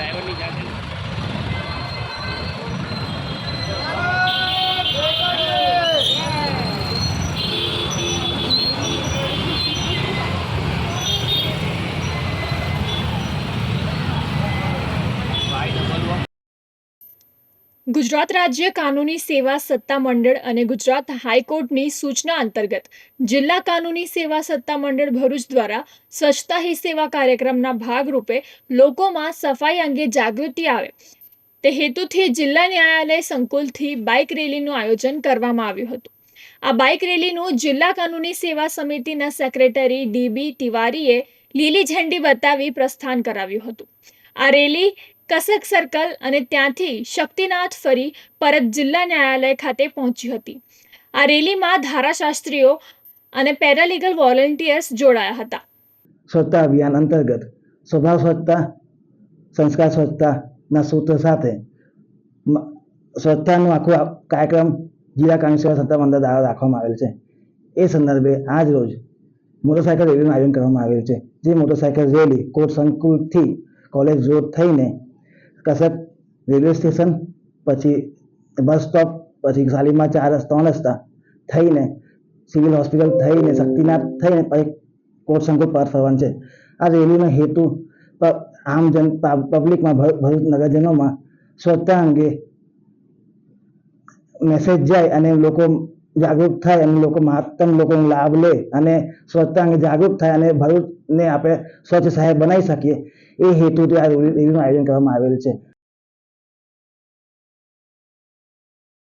แต่วัน ગુજરાત રાજ્ય કાનૂની સેવા સત્તા મંડળ અને ગુજરાત હાઈકોર્ટની સૂચના અંતર્ગત જિલ્લા કાનૂની સેવા સત્તા મંડળ ભરૂચ દ્વારા સ્વચ્છતા હી સેવા કાર્યક્રમના ભાગરૂપે લોકોમાં સફાઈ અંગે જાગૃતિ આવે. તે હેતુથી જિલ્લા ન્યાયાલય સંકુલથી બાઇક રેલીનું આયોજન કરવામાં આવ્યું હતું. આ બાઇક રેલીનું જિલ્લા કાનૂની સેવા સમિતિના સેક્રેટરી ડીબી તિવારીએ લીલી ઝંડી બતાવી પ્રસ્થાન કરાવ્યું હતું. આ રેલી કસક સર્કલ અને ત્યાંથી શક્તિનાથ ફરી પરત જિલ્લા ન્યાયાલય ખાતે પહોંચી હતી. આ રેલીમાં ધારાશાસ્ત્રીઓ અને પેરાલીગલ વોલેન્ટિયર્સ જોડાયા હતા. સ્વચ્છતા અભિયાન અંતર્ગત સ્વભાવ સ્વચ્છતા, સંસ્કાર સ્વચ્છતાના સૂત્ર સાથે સ્વચ્છતાનો આખો કાર્યક્રમ જિલ્લા કાનૂની સેવા મંડળ દ્વારા રાખવામાં આવેલ છે. એ સંદર્ભે આજ રોજ મોટરસાયકલ રેલીનું આયોજન કરવામાં આવેલ છે. જે મોટરસાયકલ રેલી કોટ સંકુલથી કોલેજ રોડ થઈને કસક રેલવે સ્ટેશન, પછી બસ સ્ટોપ, પછી શાલીમાર ચાર ત્રણ રસ્તા થઈને સિવિલ હોસ્પિટલ થઈને શક્તિનાથ થઈને પછી કોર્ટ સંકુલ પાર ફરવાનું છે. આ રેલીનો હેતુ આમ જન પબ્લિકમાં ભરૂચ નગરજનોમાં સ્વચ્છતા અંગે મેસેજ જાય અને લોકો જાગૃત થાય અને લોકો મહત્તમ લોકોનો લાભ લે અને સ્વચ્છતા અંગે જાગૃત થાય અને ભરૂચને આપણે સ્વચ્છ શહેર બનાવી શકીએ. એ હેતુથી આ રેલીનું આયોજન કરવામાં આવેલ છે.